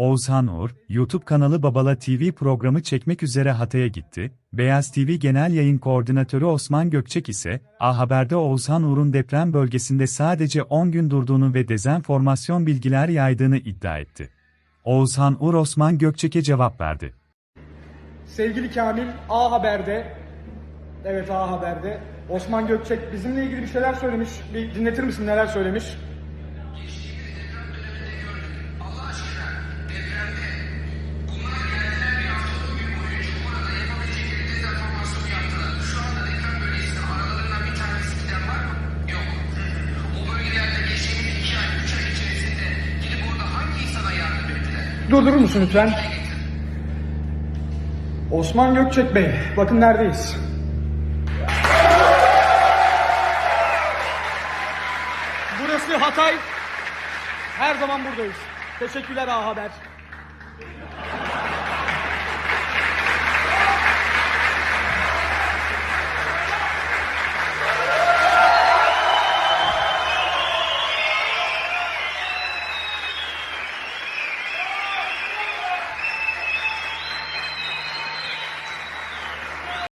Oğuzhan Uğur, YouTube kanalı Babala TV programı çekmek üzere Hatay'a gitti. Beyaz TV Genel Yayın Koordinatörü Osman Gökçek ise, A Haber'de Oğuzhan Uğur'un deprem bölgesinde sadece 10 gün durduğunu ve dezenformasyon bilgiler yaydığını iddia etti. Oğuzhan Uğur Osman Gökçek'e cevap verdi. Sevgili Kamil A Haber'de Evet A Haber'de Osman Gökçek bizimle ilgili bir şeyler söylemiş. Bir dinletir misin neler söylemiş? Durdurur musun lütfen? Osman Gökçek Bey, bakın neredeyiz. Burası Hatay. Her zaman buradayız. Teşekkürler A Haber.